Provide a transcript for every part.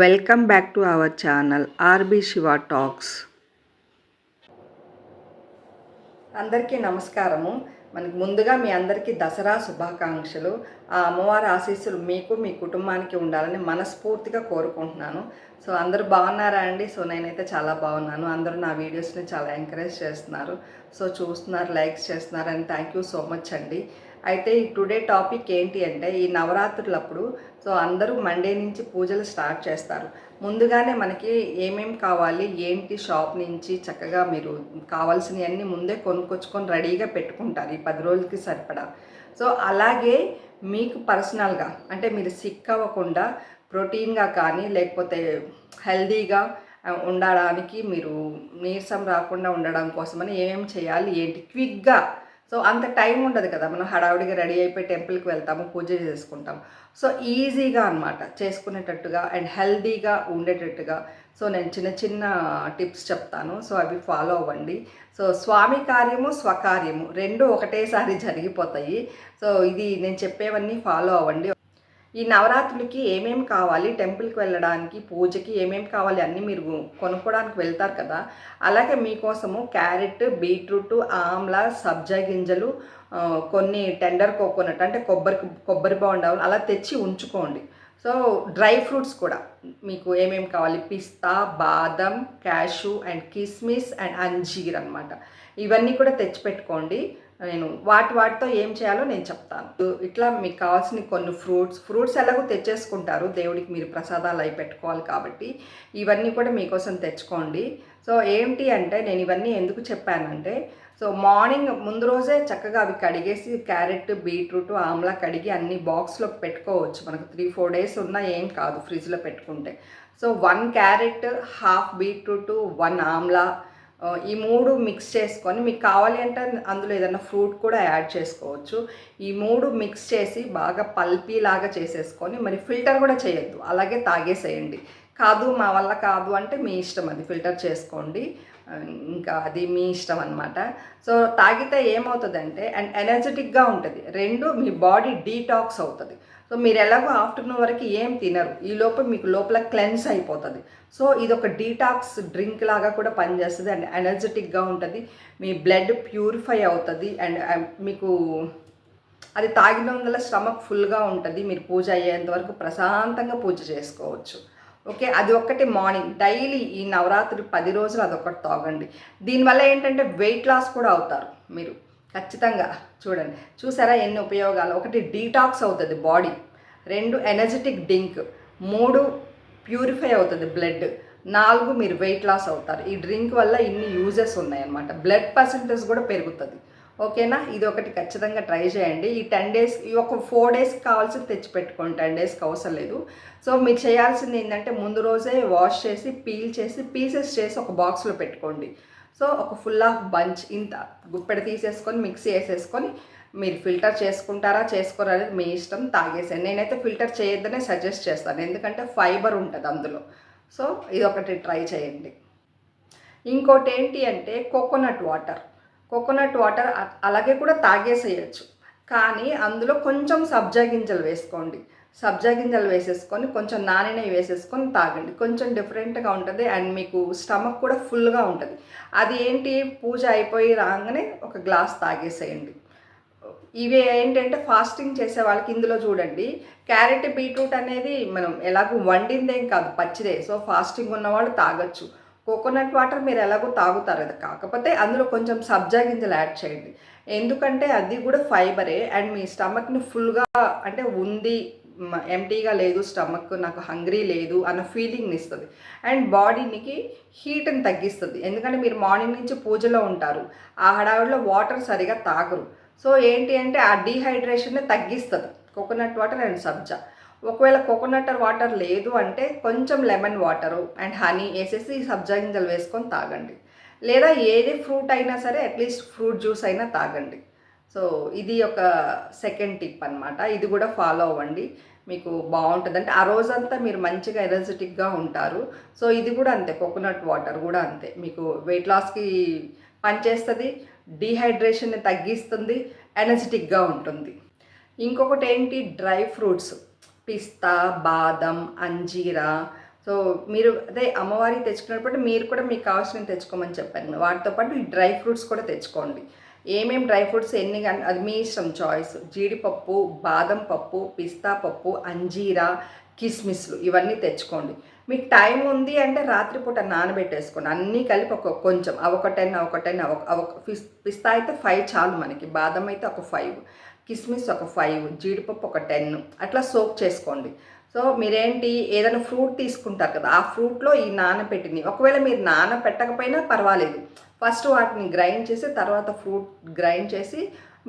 Welcome back to our channel RB Siva talks. అందరికీ నమస్కారము. మనకి ముందుగా మీ అందరికీ దసరా శుభాకాంక్షలు. ఆ అమ్మవారి ఆశీస్సులు మీకు మీ కుటుంబానికి ఉండాలని మనస్ఫూర్తిగా కోరుకుంటున్నాను. సో అందరూ బాగున్నారా అండి? సో నేనైతే చాలా బాగున్నాను. అందరూ నా వీడియోస్ని చాలా ఎంకరేజ్ చేస్తున్నారు. సో చూస్తున్నారు లైక్స్ చేస్తున్నారు and thank you so much అండి. అయితే ఈ టుడే టాపిక్ ఏంటి అంటే ఈ నవరాత్రులప్పుడు సో అందరూ మండే నుంచి పూజలు స్టార్ట్ చేస్తారు. ముందుగానే మనకి ఏమేమి కావాలి ఏంటి షాప్ నుంచి చక్కగా మీరు కావాల్సినవన్నీ ముందే కొనుక్కొచ్చుకొని రెడీగా పెట్టుకుంటారు ఈ పది రోజులకి సరిపడా. సో అలాగే మీకు పర్సనల్గా అంటే మీరు సిక్ అవ్వకుండా ప్రోటీన్గా కానీ లేకపోతే హెల్దీగా ఉండడానికి మీరు నీరసం రాకుండా ఉండడం కోసమని ఏమేమి చేయాలి ఏంటి క్విక్గా సో అంత టైం ఉండదు కదా మనం హడావుడిగా రెడీ అయిపోయి టెంపుల్కి వెళ్తాము పూజ చేసుకుంటాం సో ఈజీగా అనమాట చేసుకునేటట్టుగా అండ్ హెల్దీగా ఉండేటట్టుగా. సో నేను చిన్న చిన్న టిప్స్ చెప్తాను సో అవి ఫాలో అవ్వండి. సో స్వామి కార్యము స్వకార్యము రెండు ఒకటేసారి జరిగిపోతాయి. సో ఇది నేను చెప్పేవన్నీ ఫాలో అవ్వండి. ఈ నవరాత్రులకి ఏమేమి కావాలి? టెంపుల్కి వెళ్ళడానికి పూజకి ఏమేమి కావాలి? అన్నీ మీరు కొనుక్కోవడానికి వెళ్తారు కదా. అలాగే మీకోసము క్యారెట్ బీట్రూట్ ఆమ్లా సబ్జా గింజలు కొన్ని టెండర్ కోకోనట్ అంటే కొబ్బరి కొబ్బరి బాండవులు అలా తెచ్చి ఉంచుకోండి. సో డ్రై ఫ్రూట్స్ కూడా మీకు ఏమేమి కావాలి? పిస్తా బాదం క్యాషు అండ్ కిస్మిస్ అండ్ అంజీర్ అనమాట ఇవన్నీ కూడా తెచ్చిపెట్టుకోండి. నేను వాటి వాటితో ఏం చేయాలో నేను చెప్తాను. ఇట్లా మీకు కావాల్సిన కొన్ని ఫ్రూట్స్ ఫ్రూట్స్ ఎలాగో తెచ్చేసుకుంటారు. దేవుడికి మీరు ప్రసాదాలు అవి పెట్టుకోవాలి కాబట్టి ఇవన్నీ కూడా మీకోసం తెచ్చుకోండి. సో ఏంటి అంటే నేను ఇవన్నీ ఎందుకు చెప్పానంటే సో మార్నింగ్ ముందు రోజే చక్కగా అవి కడిగేసి క్యారెట్ బీట్రూట్ ఆమ్లా కడిగి అన్ని బాక్స్లో పెట్టుకోవచ్చు. మనకు త్రీ ఫోర్ డేస్ ఉన్నా ఏం కాదు ఫ్రిడ్జ్లో పెట్టుకుంటే. So one carrot half beetroot one amla ఈ మూడు మిక్స్ చేసుకొని మీకు కావాలి అంటే అందులో ఏదైనా ఫ్రూట్ కూడా యాడ్ చేసుకోవచ్చు. ఈ మూడు మిక్స్ చేసి బాగా పల్పీ లాగా చేసేసుకొని మరి ఫిల్టర్ కూడా చేయొద్దు అలాగే తాగేసేయండి. కాదు మా వల్ల కాదు అంటే మీ ఇష్టం అది ఫిల్టర్ చేసుకోండి. ఇంకా అది మీ ఇష్టం అనమాట సో తాగితే ఏమవుతుందంటే అండ్ ఎనర్జెటిక్గా ఉంటుంది. రెండు మీ బాడీ డీటాక్స్ అవుతుంది. సో మీరు ఎలాగో ఆఫ్టర్నూన్ వరకు ఏం తినరు. ఈ లోపల మీకు లోపల క్లెన్స్ అయిపోతుంది. సో ఇది ఒక డీటాక్స్ డ్రింక్ లాగా కూడా పనిచేస్తుంది. అండ్ ఎనర్జెటిక్గా ఉంటుంది. మీ బ్లడ్ ప్యూరిఫై అవుతుంది. అండ్ మీకు అది తాగిన వల్ల స్టమక్ ఫుల్గా ఉంటుంది. మీరు పూజ అయ్యేంత వరకు ప్రశాంతంగా పూజ చేసుకోవచ్చు. ఓకే? అది ఒక్కటి మార్నింగ్ డైలీ ఈ నవరాత్రి పది రోజులు అదొకటి తాగండి. దీనివల్ల ఏంటంటే వెయిట్ లాస్ కూడా అవుతారు మీరు. ఖచ్చితంగా. చూడండి. చూసారా ఎన్ని ఉపయోగాలు? ఒకటి డీటాక్స్ అవుతుంది బాడీ రెండు ఎనర్జెటిక్ డ్రింక్ మూడు ప్యూరిఫై అవుతుంది బ్లడ్ నాలుగు మీరు వెయిట్ లాస్ అవుతారు. ఈ డ్రింక్ వల్ల ఇన్ని యూజెస్ ఉన్నాయన్నమాట. బ్లడ్ పర్సంటేజ్ కూడా పెరుగుతుంది. ఓకేనా? ఇది ఒకటి ఖచ్చితంగా ట్రై చేయండి. ఈ టెన్ డేస్ ఈ ఒక ఫోర్ డేస్కి కావాల్సింది తెచ్చిపెట్టుకోండి. టెన్ డేస్కి అవసరం లేదు. సో మీరు చేయాల్సింది ఏంటంటే ముందు రోజే వాష్ చేసి పీల్ చేసి పీసెస్ చేసి ఒక బాక్స్లో పెట్టుకోండి. సో ఒక ఫుల్ ఆఫ్ బంచ్ ఇంత గుప్పెడ తీసేసుకొని మిక్సీ వేసేసుకొని మీరు ఫిల్టర్ చేసుకుంటారా చేసుకోరా అనేది మీ ఇష్టం తాగేసాను నేనైతే ఫిల్టర్ చేయొద్దనే సజెస్ట్ చేస్తాను. ఎందుకంటే ఫైబర్ ఉంటుంది అందులో. సో ఇది ఒకటి ట్రై చేయండి. ఇంకోటి ఏంటి అంటే కోకోనట్ వాటర్. కోకోనట్ వాటర్ అలాగే కూడా తాగేసేయచ్చు. కానీ అందులో కొంచెం సబ్జా గింజలు వేసుకోండి. సబ్జా గింజలు వేసేసుకొని కొంచెం నానినవి వేసేసుకొని తాగండి. కొంచెం డిఫరెంట్గా ఉంటుంది అండ్ మీకు స్టమక్ కూడా ఫుల్గా ఉంటుంది. అది ఏంటి? పూజ అయిపోయి రాగానే ఒక గ్లాస్ తాగేసేయండి. ఇవి ఏంటంటే ఫాస్టింగ్ చేసే వాళ్ళకి ఇందులో చూడండి. క్యారెట్ బీట్రూట్ అనేది మనం ఎలాగో వండిందేం కాదు పచ్చిదే. సో ఫాస్టింగ్ ఉన్నవాళ్ళు తాగొచ్చు. కోకోనట్ వాటర్ మీరు ఎలాగో తాగుతారు అది కాకపోతే అందులో కొంచెం సబ్జా గింజలు యాడ్ చేయండి. ఎందుకంటే అది కూడా ఫైబరే అండ్ మీ స్టమక్ని ఫుల్గా అంటే ఉంది ఎంటీగా లేదు స్టమక్ నాకు హంగ్రీ లేదు అన్న ఫీలింగ్ని ఇస్తుంది. అండ్ బాడీనికి హీట్ని తగ్గిస్తుంది. ఎందుకంటే మీరు మార్నింగ్ నుంచి పూజలో ఉంటారు. ఆ హడావిడిలో వాటర్ సరిగా తాగరు. సో ఏంటి అంటే ఆ డీహైడ్రేషన్ని తగ్గిస్తుంది. కోకోనట్ వాటర్ అండ్ సబ్జా. ఒకవేళ కోకోనట్ వాటర్ లేదు అంటే కొంచెం లెమన్ వాటరు అండ్ హనీ వేసేసి సబ్జా గింజలు వేసుకొని తాగండి. లేదా ఏది ఫ్రూట్ అయినా సరే అట్లీస్ట్ ఫ్రూట్ జ్యూస్ అయినా తాగండి. సో ఇది ఒక సెకండ్ టిప్ అనమాట ఇది కూడా ఫాలో అవ్వండి. మీకు బాగుంటుంది. అంటే ఆ రోజంతా మీరు మంచిగా ఎనర్జెటిక్గా ఉంటారు. సో ఇది కూడా అంతే. కోకోనట్ వాటర్ కూడా అంతే. మీకు వెయిట్ లాస్కి పనిచేస్తుంది డీహైడ్రేషన్ని తగ్గిస్తుంది ఎనర్జెటిక్గా ఉంటుంది. ఇంకొకటి ఏంటి? Dry fruits. పిస్తా బాదం అంజీరా. సో మీరు అదే అమ్మవారి తెచ్చుకున్నప్పుడు మీరు కూడా మీకు కావాల్సినవి తెచ్చుకోమని చెప్పాను వాటితో పాటు ఈ డ్రై ఫ్రూట్స్ కూడా తెచ్చుకోండి. ఏమేమి డ్రై ఫ్రూట్స్ ఎన్ని అది మీ ఇష్టం చాయిస్. జీడిపప్పు బాదం పప్పు పిస్తా పప్పు అంజీరా కిస్మిస్లు ఇవన్నీ తెచ్చుకోండి. మీకు టైం ఉంది అంటే రాత్రిపూట నానబెట్టేసుకోండి. అన్నీ కలిపి ఒక కొంచెం ఒక టెన్ ఒక టెన్ ఒక పిస్తా అయితే ఫైవ్ చాలు మనకి. బాదం అయితే ఒక ఫైవ్. కిస్మిస్ ఒక ఫైవ్ జీడిపప్పు ఒక టెన్ అట్లా సోక్ చేసుకోండి. సో మీరేంటి ఏదైనా ఫ్రూట్ తీసుకుంటారు కదా ఆ ఫ్రూట్లో ఈ నానబెట్టింది ఒకవేళ మీరు నానబెట్టకపోయినా పర్వాలేదు. ఫస్ట్ వాటిని గ్రైండ్ చేసి తర్వాత ఫ్రూట్ గ్రైండ్ చేసి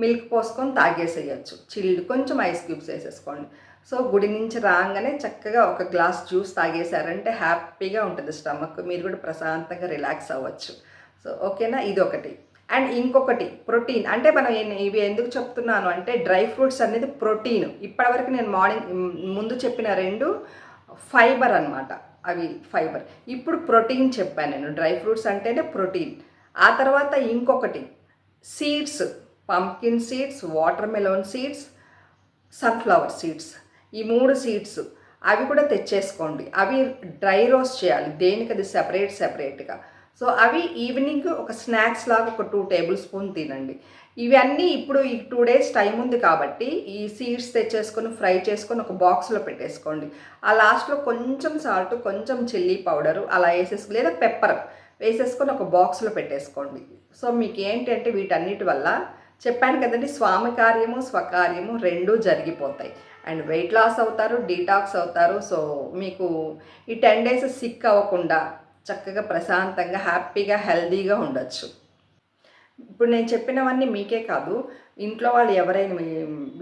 మిల్క్ పోసుకొని తాగేసేయచ్చు. చిల్డ్ కొంచెం ఐస్ క్యూబ్స్ వేసేసుకోండి. సో గుడి నుంచి రాగానే చక్కగా ఒక గ్లాస్ జ్యూస్ తాగేశారంటే హ్యాపీగా ఉంటుంది స్టమక్ మీరు కూడా ప్రశాంతంగా రిలాక్స్ అవ్వచ్చు. సో ఓకేనా? ఇది ఒకటి అండ్ ఇంకొకటి ప్రోటీన్. అంటే మనం ఇవి ఎందుకు చెప్తున్నాను అంటే డ్రై ఫ్రూట్స్ అనేది ప్రోటీన్. ఇప్పటివరకు నేను మార్నింగ్ ముందు చెప్పిన రెండు ఫైబర్ అన్నమాట. అవి ఫైబర్. ఇప్పుడు ప్రోటీన్ చెప్పాను నేను. డ్రై ఫ్రూట్స్ అంటేనే ప్రోటీన్. ఆ తర్వాత ఇంకొకటి seeds. Pumpkin seeds watermelon seeds sunflower seeds. ఈ మూడు సీడ్స్ అవి కూడా తెచ్చేసుకోండి. అవి డ్రై రోస్ట్ చేయాలి. దేనికి అది సెపరేట్ సెపరేట్గా. సో అవి ఈవినింగ్ ఒక స్నాక్స్ లాగా ఒక టూ టేబుల్ స్పూన్ తినండి. ఇవన్నీ ఇప్పుడు ఈ టూ డేస్ టైం ఉంది కాబట్టి ఈ సీడ్స్ తెచ్చేసుకొని ఫ్రై చేసుకొని ఒక బాక్స్లో పెట్టేసుకోండి. ఆ లాస్ట్లో కొంచెం సాల్ట్ కొంచెం చిల్లీ పౌడరు అలా వేసేసుకు లేదా పెప్పర్ వేసేసుకొని ఒక బాక్స్లో పెట్టేసుకోండి. సో మీకు ఏంటంటే వీటన్నిటి వల్ల చెప్పాను కదండి స్వామి కార్యము స్వకార్యము రెండూ జరిగిపోతాయి. అండ్ వెయిట్ లాస్ అవుతారు డీటాక్స్ అవుతారు. సో మీకు ఈ టెన్ డేస్ సిక్ అవ్వకుండా చక్కగా ప్రశాంతంగా హ్యాపీగా హెల్దీగా ఉండొచ్చు. ఇప్పుడు నేను చెప్పినవన్నీ మీకే కాదు. ఇంట్లో వాళ్ళు ఎవరైనా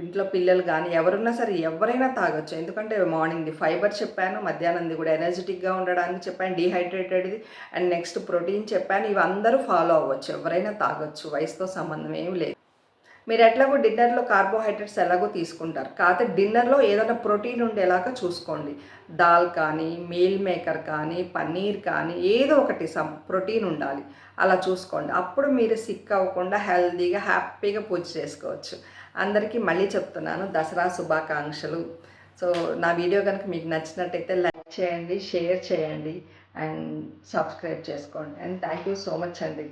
ఇంట్లో పిల్లలు కానీ ఎవరున్నా సరే ఎవరైనా తాగొచ్చు. ఎందుకంటే మార్నింగ్ది ఫైబర్ చెప్పాను మధ్యాహ్నంది కూడా ఎనర్జెటిక్గా ఉండడానికి చెప్పాను డీహైడ్రేటెడ్ది అండ్ నెక్స్ట్ ప్రోటీన్ చెప్పాను ఇవి అందరూ ఫాలో అవ్వచ్చు. ఎవరైనా తాగొచ్చు వయసుతో సంబంధం ఏమి లేదు. మీరు ఎట్లాగో డిన్నర్లో కార్బోహైడ్రేట్స్ ఎలాగో తీసుకుంటారు. కాకపోతే డిన్నర్లో ఏదైనా ప్రోటీన్ ఉండేలాగా చూసుకోండి. దాల్ కానీ మీల్ మేకర్ కానీ పన్నీర్ కానీ ఏదో ఒకటి సమ్ ప్రోటీన్ ఉండాలి. అలా చూసుకోండి. అప్పుడు మీరు సిక్ అవ్వకుండా హెల్దీగా హ్యాపీగా పూజ చేసుకోవచ్చు. అందరికీ మళ్ళీ చెప్తున్నాను. దసరా శుభాకాంక్షలు. సో నా వీడియో కనుక మీకు నచ్చినట్టయితే లైక్ చేయండి షేర్ చేయండి అండ్ సబ్స్క్రైబ్ చేసుకోండి. And thank you so much అండి.